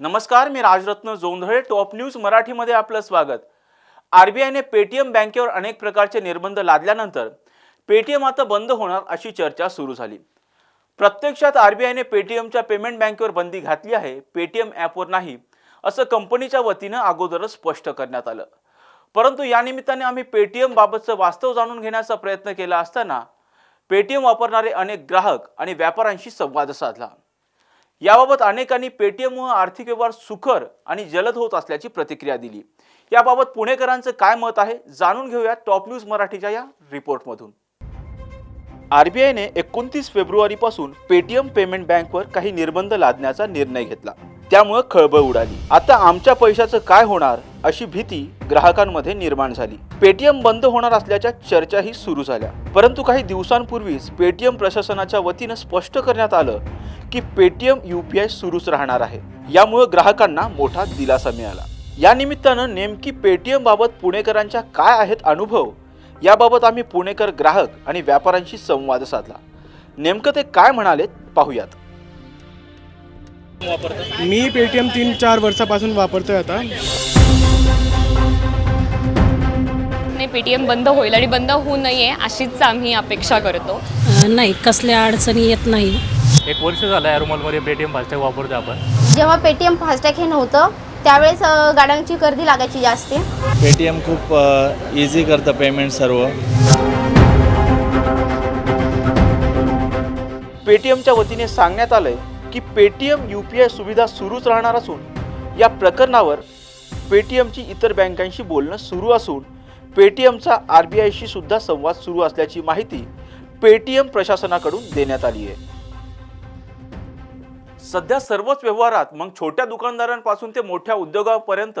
नमस्कार मी Rajratna Jondhale top news मराठीमध्ये आपलं स्वागत. आर बी आयने पेटीएम बँकेवर अनेक प्रकारचे निर्बंध लादल्यानंतर पेटीएम आता बंद होणार अशी चर्चा सुरू झाली. प्रत्यक्षात आर बी आयने पेटीएमच्या पेमेंट बँकेवर बंदी घातली आहे पेटीएम ॲपवर नाही असं कंपनीच्या वतीनं अगोदरच स्पष्ट करण्यात आलं. परंतु या निमित्ताने आम्ही पेटीएम बाबतचं वास्तव जाणून घेण्याचा प्रयत्न केला असताना पेटीएम वापरणारे अनेक ग्राहक आणि व्यापाऱ्यांशी संवाद साधला. याबाबत अनेकांनी पेटीएममुळे आर्थिक व्यवहार सुखर आणि जलद होत असल्याची प्रतिक्रिया दिली. याबाबत पुणेकरांचं काय मत आहे जाणून घेऊया टॉप न्यूज मराठीच्या या रिपोर्टमधून. आरबीआयने एकोणतीस फेब्रुवारीपासून पेटीएम पेमेंट बँकवर काही निर्बंध लादण्याचा निर्णय घेतला. त्यामुळे खळबळ उडाली. आता आमच्या पैशाचं काय होणार अशी भीती ग्राहकांमध्ये निर्माण झाली. पेटीएम बंद होणार असल्याच्या चर्चाही सुरू झाल्या. परंतु काही दिवसांपूर्वीच पेटीएम प्रशासनाच्या वतीनं स्पष्ट करण्यात आलं की पेटीएम यू पी आय सुरूच राहणार आहे. यामुळे ग्राहकांना मोठा दिलासा मिळाला. या निमित्तानं नेमकी पेटीएम बाबत पुणेकरांच्या काय आहेत अनुभव? याबाबत आम्ही पुणेकर ग्राहक आणि व्यापाऱ्यांशी संवाद साधला. नेमकं ते काय म्हणाले पाहूयात. मी पेटीएम तीन चार वर्षापासून वापरतोय आता. नाही पे टी एम बंद होईल आणि बंद होऊ नये अशीच आम्ही अपेक्षा करतो. नाही कसल्या अडचणी येत नाही. एक वर्ष झालं आहे रुमालमध्ये पेटीएम फास्टॅग वापरतो आपण. जेव्हा पेटीएम फास्टॅग हे नव्हतं त्यावेळेस गाड्यांची गर्दी लागायची जास्त. पेटीएम खूप इझी करतं पेमेंट सर्व. पेटीएमच्या वतीने सांगण्यात आलंय की पेटीएम यू पी आय सुविधा सुरूच राहणार असून या प्रकरणावर पेटीएमची इतर बँकांशी बोलणं सुरू असून पेटीएमचा आर बी आयशी सुद्धा संवाद सुरू असल्याची माहिती पेटीएम प्रशासनाकडून देण्यात आली आहे. सध्या सर्वच व्यवहारात मग छोट्या दुकानदारांपासून ते मोठ्या उद्योगापर्यंत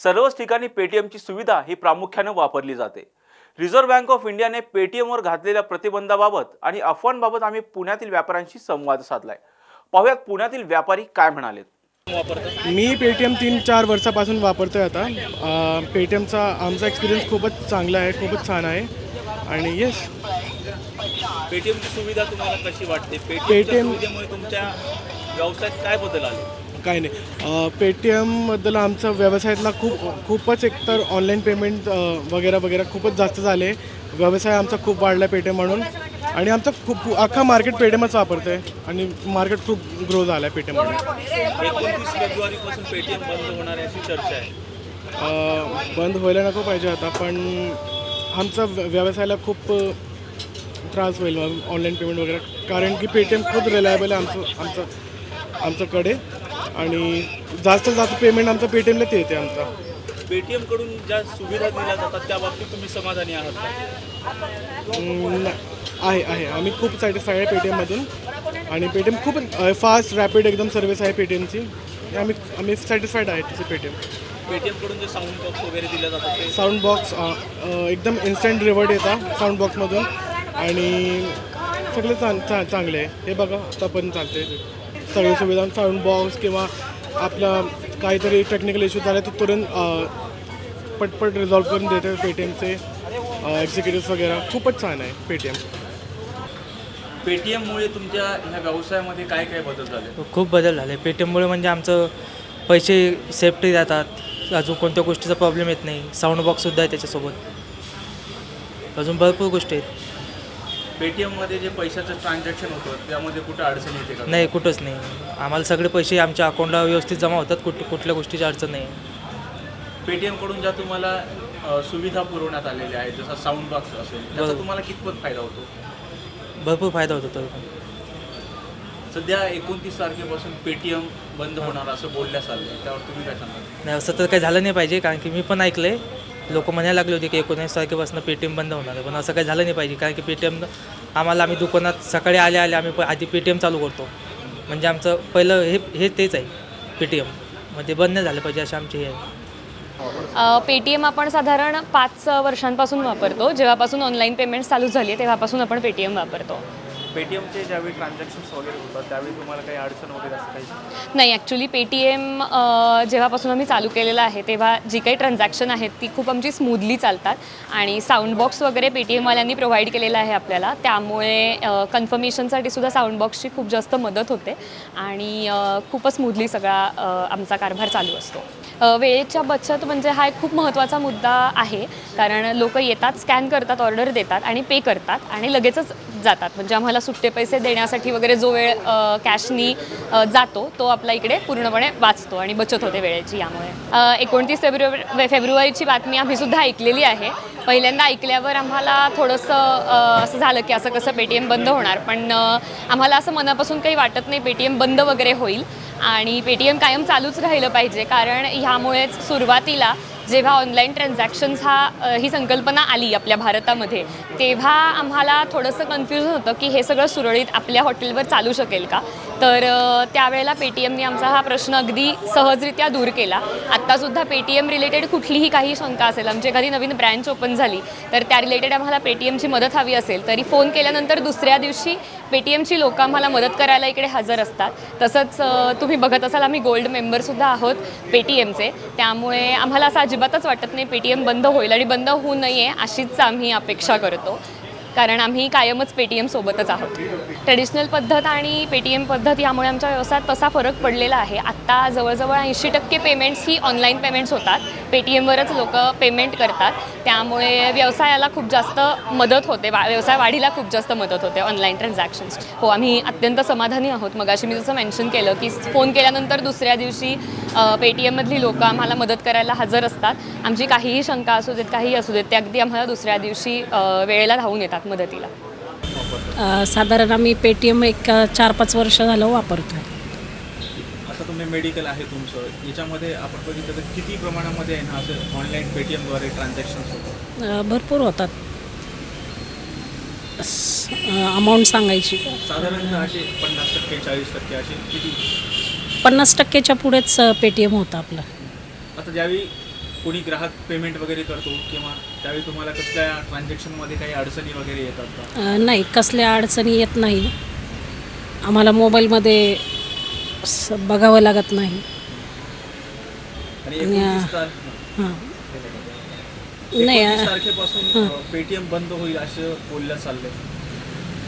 सर्वच ठिकाणी पेटीएमची सुविधा ही प्रामुख्यानं वापरली जाते. रिझर्व्ह बँक ऑफ इंडियाने पेटीएमवर घातलेल्या प्रतिबंधाबाबत आणि अफवांबाबत आम्ही पुण्यातील व्यापाऱ्यांशी संवाद साधलाय. पाहुयात पुण्यातील व्यापारी काय म्हणालेत. मी पेटीएम तीन चार वर्षापासून वापरतोय आता. अ, पेटीएमचा आमचा एक्सपिरियन्स खूपच चांगला आहे खूपच छान आहे. आणि येस पेटीएमची सुविधा तुम्हाला कशी वाटते? पेटीएम- तुमच्या व्यवसायात काय बदल आले? काय नाही. पेटीएमबद्दल आमचा व्यवसायातला खूप खूपच एकतर ऑनलाईन पेमेंट वगैरे वगैरे खूपच जास्त झाले. व्यवसाय आमचा खूप वाढला पेटीएम म्हणून. आणि आमचा खूप अख्खा मार्केट पेटीएमच वापरतं आहे आणि मार्केट खूप ग्रो झाला आहे पेटीएममध्ये. एकोणतीस फेब्रुवारीपासून पेटीएम बंद होणार आहे अशी चर्चा आहे बंद व्हायला नको पाहिजे आता पण आमचा व्य- व्यवसायाला खूप त्रास होईल ऑनलाईन पेमेंट वगैरे. कारण की पेटीएम खूप रिलायबल आहे आमचं आमचं आमच्याकडे. आणि जास्त जास्त पेमेंट आमचं पेटीएमलाच येते आमचा. पेटीएमकडून ज्या सुविधा दिल्या जातात त्या बाबतीत तुम्ही समाधानी आहात का? आहे आहे. आम्ही खूप सॅटिस्फाय आहे पेटीएममधून आणि पेटीएम खूप फास्ट रॅपिड एकदम सर्व्हिस आहे पेटीएमची आम्ही आम्ही सॅटिस्फाईड आहे तिचे पेटीएम पेटीएमकडून जे साऊंड बॉक्स वगैरे दिले जातात ते? साऊंड बॉक्स एकदम इन्स्टंट रिवर्ड येतात साऊंड बॉक्समधून आणि सगळे चांग चा चांगले आहे. हे बघा आता पण चालते सगळे सुविधा साऊंड बॉक्स किंवा आपला काहीतरी टेक्निकल इश्यू झाले तर तुरंत पटपट रिझॉल्व करून देते पेटीएमचे एक्झिक्युटिव्ह वगैरे. खूपच छान आहे पेटीएम पेटीएममुळे तुमच्या ह्या व्यवसायामध्ये काय काय बदल झाले? खूप बदल झाले. पेटीएममुळे म्हणजे आमचं पैसे सेफ्टी जातात. अजून कोणत्या गोष्टीचा प्रॉब्लेम येत नाही. साऊंड बॉक्ससुद्धा आहे त्याच्यासोबत. अजून भरपूर गोष्टी आहेत. पेटीएममध्ये जे पैशाचं ट्रान्झॅक्शन होतं त्यामध्ये कुठं अडचण येते का? नाही कुठंच नाही. आम्हाला सगळे पैसे आमच्या अकाउंटला व्यवस्थित जमा होतात. कुठ कुठल्या गोष्टीची अडचण नाही. पेटीएमकडून ज्या तुम्हाला सुविधा पुरवण्यात आलेल्या आहेत जसा साऊंड बॉक्स असेल त्याचा. तुम्हाला कितपत फायदा होतो? भरपूर फायदा होतो तरी सध्या एकोणतीस तारखेपासून पेटीएम बंद होणार असं बोलण्यास आलं त्यावर तुम्ही काय सांगाल? नाही असं तर काही झालं नाही पाहिजे कारण की मी पण ऐकलं आहे लोक म्हणायला लागले होते की एकोणीस तारखेपासून पेटीएम बंद होणार आहे पण असं काही झालं नाही पाहिजे कारण की पेटीएम आम्हाला आम्ही दुकानात सकाळी आले आले आम्ही आधी पेटीएम चालू करतो. म्हणजे आमचं पहिलं हे हे तेच आहे पेटीएम म्हणजे बंद नाही झालं पाहिजे अशी आमची हे आहे. पेटीएम आपण साधारण पाच वर्षांपासून वापरतो. जेव्हापासून ऑनलाईन पेमेंट चालू झाली आहे तेव्हापासून आपण पेटीएम वापरतो. पेटीएमचे ज्यावेळी ट्रान्झॅक्शन्स वगैरे होतात त्यावेळी तुम्हाला काही अडचण वगैरे असं काही? नाही ॲक्च्युली पेटीएम जेव्हापासून आम्ही चालू केलेलं आहे तेव्हा जी काही ट्रान्झॅक्शन आहेत ती खूप आमची स्मूथली चालतात. आणि साऊंड बॉक्स वगैरे पेटीएमवाल्यांनी प्रोव्हाइड केलेला आहे आपल्याला. त्यामुळे कन्फर्मेशनसाठी सुद्धा साऊंड बॉक्सची खूप जास्त मदत होते. आणि खूपच स्मूथली सगळा आमचा कारभार चालू असतो. वेळेच्या बचत म्हणजे हा एक खूप महत्त्वाचा मुद्दा आहे. कारण लोक येतात स्कॅन करतात ऑर्डर देतात आणि पे करतात. आणि लगेचच जातात. म्हणजे आम्हाला सुट्टे पैसे देण्यासाठी वगैरे जो वेळ कॅशनी जातो तो आपला इकडे पूर्णपणे वाचतो आणि बचत होते वेळेची यामुळे. एकोणतीस फेब्रुवारी फेब्रुवारीची बातमी आम्ही सुद्धा ऐकलेली आहे. पहिल्यांदा ऐकल्यावर आम्हाला थोडंसं असं झालं की असं कसं पेटीएम बंद होणार. पण आम्हाला असं मनापासून काही वाटत नाही पेटीएम बंद वगैरे होईल. आणि पेटीएम कायम चालूच राहिलं पाहिजे. कारण ह्यामुळेच सुरुवातीला जेव्हा ऑनलाईन ट्रान्झॅक्शन्स हा ही संकल्पना आली आपल्या भारतामध्ये तेव्हा आम्हाला थोडंसं कन्फ्युजन होतं की हे सगळं सुरळीत आपल्या हॉटेलवर चालू शकेल का? तर त्यावेळेला पेटीएमने आमचा हा प्रश्न अगदी सहजरित्या दूर केला. आत्तासुद्धा पेटीएम रिलेटेड कुठलीही काही शंका असेल आमची एखादी नवीन ब्रँच ओपन झाली तर त्या रिलेटेड आम्हाला पेटीएमची मदत हवी असेल. तरी फोन केल्यानंतर दुसऱ्या दिवशी पेटीएमची लोकं आम्हाला मदत करायला इकडे हजर असतात. तसंच तुम्ही बघत असाल आम्ही गोल्ड मेंबरसुद्धा आहोत पेटीएमचे त्यामुळे आम्हाला असं अजिबातच वाटत नाही. पेटीएम बंद होईल आणि बंद होऊ नये अशीच आम्ही अपेक्षा करतो. कारण आम्ही कायमच पेटीएम सोबतच आहोत. ट्रेडिशनल पद्धत आणि पेटीएम पद्धत यामुळे आमच्या व्यवसायात तसा फरक पडलेला आहे. आत्ता जवळजवळ ऐंशी टक्के पेमेंट्स ही ऑनलाईन पेमेंट्स होतात. पेटीएमवरच लोक पेमेंट करतात. त्यामुळे व्यवसायाला खूप जास्त मदत होते. वा व्यवसाय वाढीला खूप जास्त मदत होते ऑनलाईन ट्रान्झॅक्शन्स हो आम्ही अत्यंत समाधानी आहोत. मगाशी मी जसं मेन्शन केलं की फोन केल्यानंतर दुसऱ्या दिवशी पेटीएममधली लोकं आम्हाला मदत करायला हजर असतात. आमची काहीही शंका असू देत काहीही असू देत ते अगदी आम्हाला दुसऱ्या दिवशी वेळेला धावून येतात. मदतीला अ, साधारण आम्ही पेटीएम एक अ, चार पाच वर्ष झालं वापरतो आता तुम्ही मेडिकल आहे तुमचं. याच्यामध्ये आपण बघितलं तर किती प्रमाणामध्ये आहे ना असं ऑनलाईन पेटीएमद्वारे होतं अ, भरपूर होतात. अमाऊंट सांगायची. का? साधारणतः असे पन्नास टक्के चाळीस टक्के असे किती? पन्नास टक्क्याच्या पुढेच पेटीएम होतं आपलं. आता ज्यावेळी कोणी ग्राहक पेमेंट वगैरे करतो किंवा त्यावेळी तुम्हाला कसल्या ट्रान्झॅक्शनमध्ये काही अडचणी वगैरे येतात का? अ, नाही कसल्या अडचणी येत नाही. आम्हाला मोबाईलमध्ये स- बघावं लागत नाही. आणि एकोणतीस तार- हां. नाही एकोणतीस अ, तारखेपासून पेटीएम बंद होईल असं बोललं चाललंय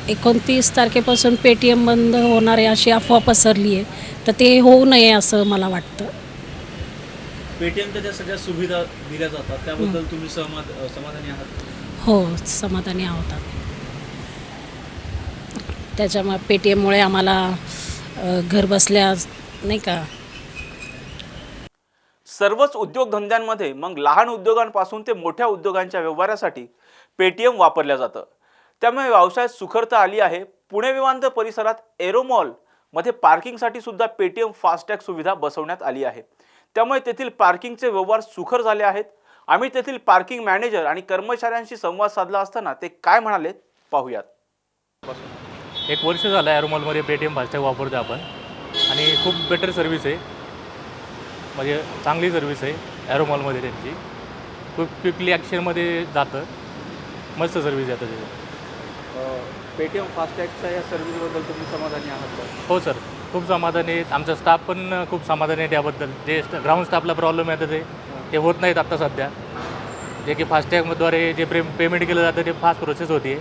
एकोणतीस तारखेपासून पेटीएम बंद होणार आहे अशी अफवा पसरली आहे तर ते होऊ नये असं मला वाटतं. पेटीएमच्या ज्या सगळ्या सुविधा दिल्या जातात. त्याबद्दल तुम्ही सहमत समाधानी आहात? हो समाधानी आहोत त्याच्यामुळे पेटीएममुळे आम्हाला अ, घर बसल्या नाही का? सर्वच उद्योगधंद्यांमध्ये मग लहान उद्योगांपासून ते मोठ्या उद्योगांच्या व्यवहारासाठी पेटीएम वापरलं जातं. त्यामुळे व्यवसायात सुखरता आली आहे. पुणे विमानतळ परिसरात एरोमॉलमध्ये पार्किंगसाठी सुद्धा पेटीएम फास्टॅग सुविधा बसवण्यात आली आहे. त्यामुळे तेथील पार्किंगचे व्यवहार सुखर झाले आहेत. आम्ही तेथील पार्किंग मॅनेजर आणि कर्मचाऱ्यांशी संवाद साधला असताना ते काय म्हणाले पाहूयात. एक वर्ष झालं आहे ॲरोमॉलमध्ये पेटीएम फास्टॅग वापरतो आपण. आणि खूप बेटर सर्व्हिस आहे. म्हणजे चांगली सर्व्हिस आहे ॲरोमॉलमध्ये त्यांची. खूप क्विकली ॲक्शनमध्ये जातं. मस्त सर्व्हिस येतं त्याची पेटीएम फास्टॅगच्या या सर्व्हिसबद्दल तुम्ही समाधानी आहात का? हो सर खूप समाधानी आहेत. आमचा स्टाफ पण खूप समाधानी आहे त्याबद्दल जे ग्राउंड स्टाफला प्रॉब्लेम येतं ते ते होत नाहीत आत्ता सध्या. जे की फास्टॅगद्वारे जे प्रे पेमेंट केलं जातं ते फास्ट प्रोसेस होती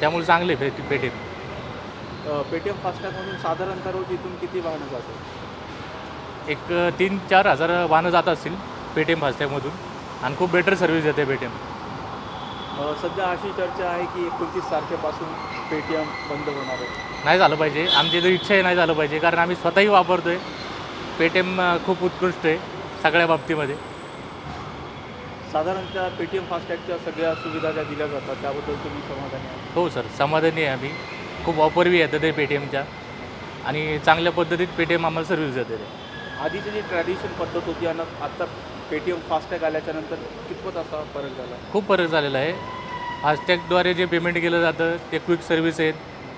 त्यामुळे चांगले पे पेटीएम. पेटीएम फास्टॅगमधून साधारणतः रोज इथून किती वाहनं जातात? एक तीन चार हजार वाहनं जात असतील पेटीएम फास्टॅगमधून आणि खूप बेटर सर्व्हिस देते पेटीएम. सध्या अशी चर्चा आहे की एकोणतीस तारखेपासून पेटीएम बंद होणार आहे. नाही झालं पाहिजे. आमची तर इच्छा आहे नाही झालं पाहिजे. कारण आम्ही स्वतःही वापरतो आहे पेटीएम खूप उत्कृष्ट आहे सगळ्या बाबतीमध्ये. साधारणतः पेटीएम फास्टॅगच्या सगळ्या सुविधा ज्या दिल्या जातात त्याबद्दल तुम्ही समाधानी आहात? हो सर. समाधानी आहे आम्ही. खूप वापरवी येतं ते पेटीएमच्या आणि चांगल्या पद्धतीत पेटीएम आम्हाला सर्व्हिस देते ते. आधीची जी ट्रॅडिशन पद्धत होती आणि आता पेटीएम फास्टॅग आल्याच्यानंतर कितपत असा फरक झाला? खूप फरक झालेला आहे. फास्टॅगद्वारे जे पेमेंट केलं जातं ते क्विक सर्व्हिस आहेत.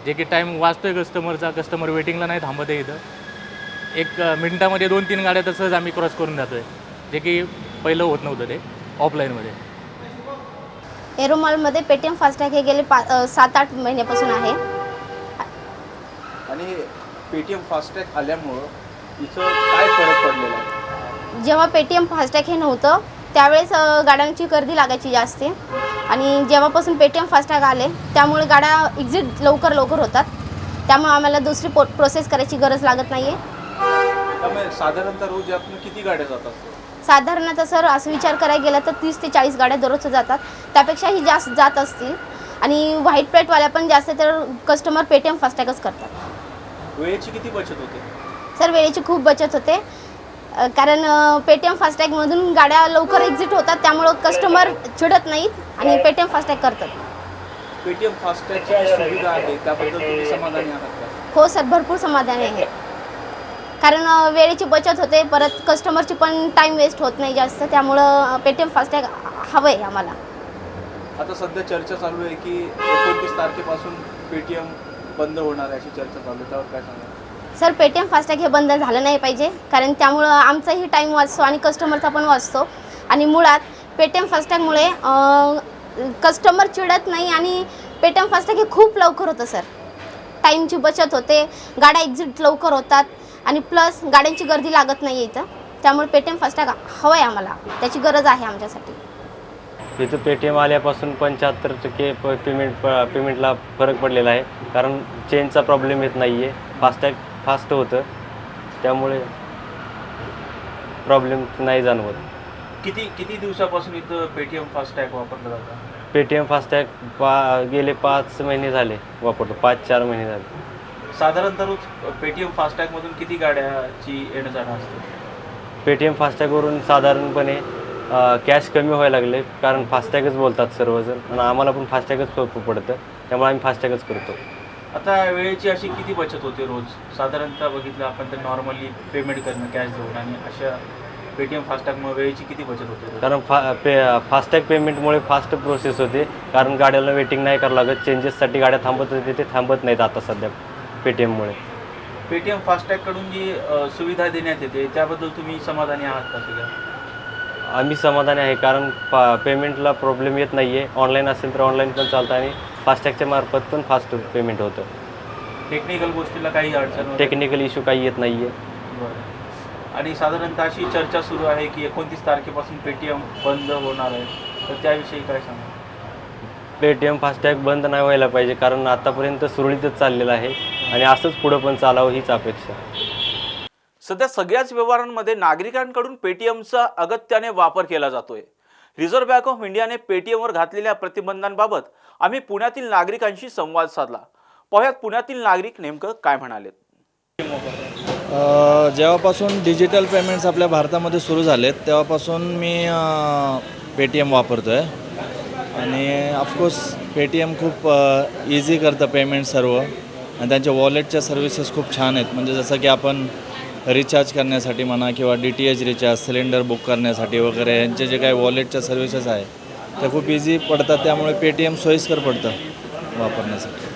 जे की टाईम वाचतो आहे कस्टमरचा कस्टमर वेटिंगला नाही थांबत आहे इथं. एक मिनिटामध्ये दोन तीन गाड्या तसंच आम्ही क्रॉस करून जातो आहे जे की पहिलं होत नव्हतं ते ऑफलाईनमध्ये एरोमॉलमध्ये पेटीएम फास्टॅग हे गेले पा सात आठ महिन्यापासून आहे. आणि पेटीएम फास्टॅग आल्यामुळं इथं काय फरक पडलेला आहे? जेव्हा पेटीएम फास्टॅग हे नव्हतं त्यावेळेस गाड्यांची गर्दी लागायची जास्त. आणि जेव्हापासून पेटीएम फास्टॅग आले त्यामुळे गाड्या एक्झिट लवकर लवकर होतात. त्यामुळे आम्हाला दुसरी पो प्रोसेस करायची गरज लागत नाही आहे साधारणतः रोज किती गाड्या जातात साधारणतः सर असं विचार करायला गेला तर तीस ते चाळीस गाड्या दररोज जातात. त्यापेक्षाही जास्त जात असतील. आणि व्हाईट प्लेटवाल्या पण जास्त तर कस्टमर पेटीएम फास्टॅगच करतात. वेळेची किती बचत होते? सर वेळेची खूप बचत होते. कारण पेटीएम फास्टॅगमधून गाड्या लवकर एक्झिट होतात त्यामुळं कस्टमर चिडत नाहीत आणि पेटीएम फास्टॅग करतात. पेटीएम फास्टॅगची जी सुविधा आहे त्याबद्दल तुम्ही समाधानी आहात का? हो सर भरपूर समाधानी आहे. कारण अ, वेळेची बचत होते परत कस्टमरची पण टाईम वेस्ट होत नाही जास्त त्यामुळं पेटीएम फास्टॅग हवं आहे आम्हाला. आता सध्या चर्चा चालू आहे की एकोणतीस तारखेपासून पेटीएम बंद होणार आहे अशी चर्चा चालू आहे त्यावर काय सांगा सर पेटीएम फास्टॅग हे बंद झालं नाही पाहिजे कारण त्यामुळं आमचाही टाईम वाचतो आणि कस्टमरचा पण वाचतो. आणि मुळात पेटीएम फास्टॅगमुळे कस्टमर चिडत नाही आणि पेटीएम फास्टॅग हे खूप लवकर होतं सर. टाईमची बचत होते गाड्या एक्झिट लवकर होतात आणि प्लस गाड्यांची गर्दी लागत नाही इथं. त्यामुळे पेटीएम फास्टॅग हवं आहे आम्हाला त्याची गरज आहे आमच्यासाठी. इथं पेटीएम आल्यापासून पंच्याहत्तर टक्के प पेमेंट प पेमेंटला फरक पडलेला आहे कारण चेनचा प्रॉब्लेम येत नाही आहे फास्टॅग फास्ट होतं. त्यामुळे प्रॉब्लेम नाही जाणवत. किती किती दिवसापासून इथं पेटीएम फास्टॅग वापरलं जातं? पेटीएम फास्टॅग पा गेले पाच महिने झाले वापरतो. पाच चार महिने झाले. साधारणतः रोज पेटीएम फास्टॅगमधून किती गाड्याची येणं जाणं असतं पेटीएम फास्टॅगवरून साधारणपणे कॅश कमी व्हायला लागले. कारण फास्टॅगच बोलतात सर्वजण. आणि आम्हाला पण फास्टॅगच प- पडतं. त्यामुळे आम्ही फास्टॅगच करतो. आता वेळेची अशी किती बचत होते रोज? साधारणतः बघितलं आपण तर नॉर्मली पेमेंट करणं कॅश देऊन आणि अशा पेटीएम फास्टॅगमुळे वेळेची किती बचत होते? कारण फा पे फास्टॅग पेमेंटमुळे फास्ट प्रोसेस होते. कारण गाड्याला वेटिंग नाही करावं लागत. चेंजेससाठी गाड्या थांबत होते ते थांबत नाहीत आता सध्या पेटीएममुळे पेटीएम फास्टॅगकडून जी अ, सुविधा देण्यात येते त्याबद्दल तुम्ही समाधानी आहात का सगळ्या? आम्ही समाधानी आहे कारण पा पेमेंटला प्रॉब्लेम येत नाही आहे ऑनलाईन असेल तर ऑनलाईन पण चालतं आणि फास्टॅगच्या मार्फत पण फास्ट पेमेंट होतं. टेक्निकल गोष्टीला काही अडचण? टेक्निकल इश्यू काही येत नाही आहे बरं. आणि साधारणतः अशी चर्चा सुरू आहे की एकोणतीस तारखेपासून पेटीएम बंद होणार आहे. तर त्याविषयी काय सांगा पेटीएम फास्टॅग बंद नाही व्हायला पाहिजे कारण आतापर्यंत सुरळीतच चाललेलं आहे. आणि असंच पुढं पण चालावं हीच अपेक्षा. सध्या सगळ्याच व्यवहारांमध्ये नागरिकांकडून पेटीएमचा अगत्याने वापर केला जातोय. रिझर्व्ह बँक ऑफ इंडियाने पेटीएमवर घातलेल्या प्रतिबंधांबाबत आम्ही पुण्यातील नागरिकांशी संवाद साधला. पाहुयात पुण्यातील नागरिक नेमकं काय म्हणालेत. जेव्हापासून डिजिटल पेमेंट्स आपल्या भारतामध्ये सुरू झालेत तेव्हापासून मी पेटीएम वापरतो आहे आणि ऑफकोर्स पेटीएम खूप इझी करतं पेमेंट सर्व. आणि त्यांच्या वॉलेटच्या सर्व्हिसेस खूप छान आहेत. म्हणजे जसं की आपण रिचार्ज करण्यासाठी म्हणा किंवा D T H recharge cylinder book करण्यासाठी वगैरे यांचे जे काही वॉलेटच्या सर्व्हिसेस आहे त्या खूप इझी पडतात. त्यामुळे पेटीएम सोयीस्कर पडतं वापरण्यासाठी.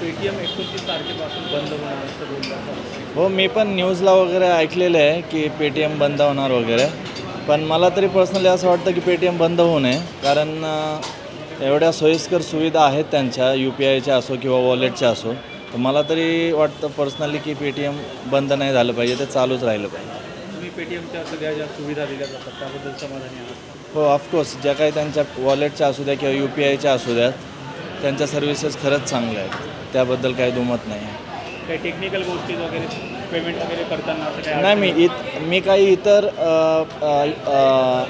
पेटीएम एकोणतीस तारखेपासून बंद होणार असं बोललं हो मी पण न्यूजला वगैरे ऐकलेलं आहे की पेटीएम बंद होणार वगैरे. पण मला तरी पर्सनली असं वाटतं की पेटीएम बंद होऊ नये. कारण एवढ्या सोयीस्कर सुविधा आहेत त्यांच्या यू पी आयच्या असो किंवा वॉलेटच्या असो. तर मला तरी वाटतं पर्सनली की पेटीएम बंद नाही झालं पाहिजे ते चालूच राहिलं पाहिजे. तुम्ही पेटीएमच्या सगळ्या ज्या सुविधा दिल्या जातात त्याबद्दल समाधानी आहात? हो ऑफकोर्स ज्या काही त्यांच्या वॉलेटच्या असू द्या किंवा यू पी आयच्या असू द्यात त्यांच्या सर्व्हिसेस खरंच चांगल्या आहेत. त्याबद्दल काही दुमत नाही आहे. काही टेक्निकल गोष्टी वगैरे पेमेंट वगैरे करताना असं काही नाही मी इत मी काही इतर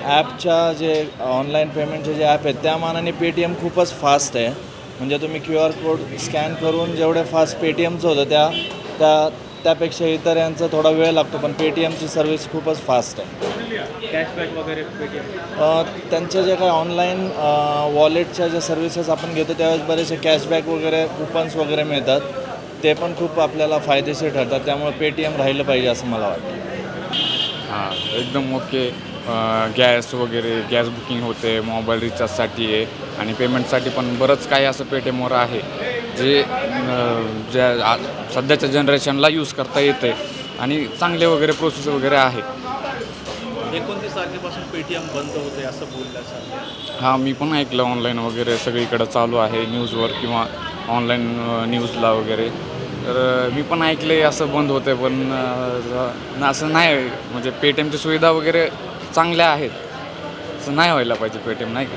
ॲपच्या जे ऑनलाईन पेमेंटचे जे ॲप आहेत त्या मानाने पेटीएम खूपच फास्ट आहे. म्हणजे तुम्ही क्यू आर कोड स्कॅन करून जेवढे फास्ट पेटीएमचं होतं त्या त्या त्यापेक्षा इतर यांचा थोडा वेळ लागतो पण पेटीएमची सर्व्हिस खूपच फास्ट आहे. कॅशबॅक वगैरे त्यांच्या जे काही ऑनलाईन वॉलेटच्या ज्या सर्व्हिसेस आपण घेतो त्यावेळेस बरेचसे कॅशबॅक वगैरे कुपन्स वगैरे मिळतात. ते पण खूप आपल्याला फायदेशीर ठरतात त्यामुळे पेटीएम राहिलं पाहिजे असं मला वाटतं. हां एकदम ओके. गॅस वगैरे गॅस बुकिंग होते मोबाईल रिचार्जसाठी आहे. आणि पेमेंटसाठी पण बरंच काही असं पेटीएमवर आहे जे ज्या सध्याच्या जनरेशनला यूज करता येते आणि चांगले वगैरे प्रोसेस वगैरे आहे. एकोणतीस तारखेपासून पेटीएम बंद होते असं बोललं हां मी पण ऐकलं ऑनलाईन वगैरे सगळीकडं चालू आहे न्यूजवर किंवा ऑनलाईन न्यूजला वगैरे. तर मी पण ऐकले असं बंद होतं पण असं नाही म्हणजे पेटीएमची सुविधा वगैरे चांगल्या आहेत. असं नाही व्हायला पाहिजे पेटीएम नाही का?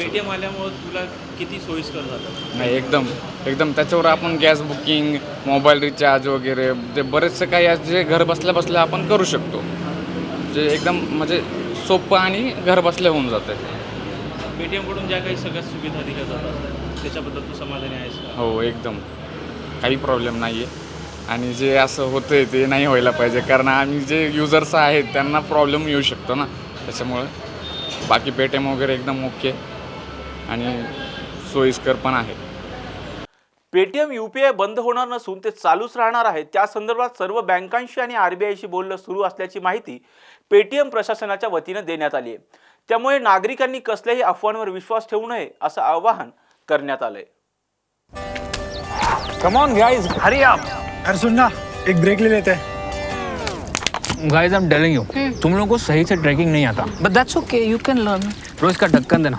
पेटीएम आल्यामुळे तुला किती सोयीस्कर झालं? नाही एकदम. एकदम. त्याच्यावर आपण गॅस बुकिंग मोबाईल रिचार्ज वगैरे ते बरेचसे काही आहे जे घर बसल्या बसल्या आपण करू शकतो. जे एकदम म्हणजे सोपं आणि घर बसल्या होऊन जातं पेटीएमकडून ज्या काही सगळ्या सुविधा दिल्या जातात त्याच्याबद्दल तू समाधानी आहेस का? हो एकदम. काही प्रॉब्लेम नाही आहे आणि जे असं होतं आहे ते नाही व्हायला पाहिजे. कारण आम्ही जे युजर्स आहेत त्यांना प्रॉब्लेम येऊ शकतो ना. त्याच्यामुळे बाकी पेटीएम वगैरे एकदम ओके आणि सोयीस्कर पण आहे. पेटीएम यू पी आय बंद होणार नसून ते चालूच राहणार आहे. त्या संदर्भात सर्व बँकांशी आणि आर बी आयशी बोलणं सुरू असल्याची माहिती पेटीएम प्रशासनाच्या वतीनं देण्यात आली आहे त्यामुळे नागरिकांनी कसल्याही अफवांवर विश्वास ठेवू नये असं आवाहन करण्यात आलंय. कम ऑन गाइस हरी आप अरे सुन ना एक ब्रेक ले लेते. हैं guys I am telling you तुम लोगों को सही से ट्रैकिंग नहीं आता. But that's okay you can learn रोज का ढक्कन देना.